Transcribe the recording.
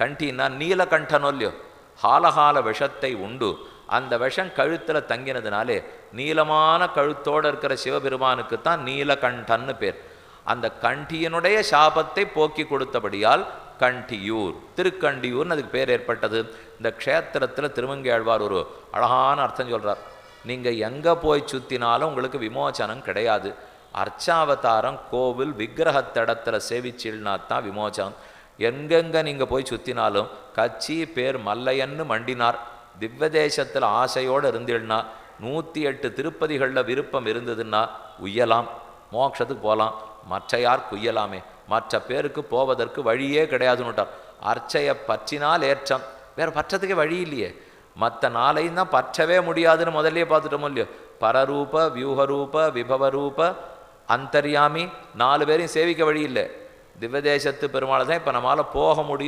கண்டின்னா நீலகண்டனொல்லியோ ஹாலஹால விஷத்தை உண்டு. அந்த விஷம் கழுத்தில் தங்கினதுனாலே நீளமான கழுத்தோடு இருக்கிற சிவபெருமானுக்கு தான் நீலகண்டன்னு பேர். அந்த கண்டியனுடைய சாபத்தை போக்கி கொடுத்தபடியால் கண்டியூர். திருக்கண்டியூர்னு அதுக்கு பேர் ஏற்பட்டது. இந்த க்ஷேத்திரத்தில் திருமங்கையாழ்வார் ஒரு அழகான அர்த்தம் சொல்கிறார் நீங்கள் எங்கே போய் சுற்றினாலும் உங்களுக்கு விமோசனம் கிடையாது. அர்ச்சாவதாரம் கோவில் விக்கிரகத்தடத்துல சேவிச்சில்னா தான் விமோச்சனம் எங்கெங்கே நீங்கள் போய் சுற்றினாலும் கட்சி பேர் மல்லையன்னு மண்டினார். திவ்வதேசத்தில் ஆசையோடு இருந்தீள்னா நூற்றி எட்டு திருப்பதிகளில் விருப்பம் இருந்ததுன்னா உய்யலாம் மோட்சத்துக்கு போகலாம் மற்ற யார் குய்யலாமே. மற்ற பேருக்கு போவதற்கு வழியே கிடையாதுன்னுட்டார். அர்ச்சையை பற்றினால் ஏற்றம் வேறு பற்றத்துக்கே வழி இல்லையே. மற்ற நாளையும் தான் பற்றவே முடியாதுன்னு முதல்லயே பார்த்துட்டோமோ இல்லையோ? பரரூப வியூகரூப விபவரூப அந்தர்யாமி நாலு பேரையும் சேவிக்க வழி இல்லை. திவ்வதேசத்து பெருமாள் தான் இப்போ நம்மளால் போக முடியும்.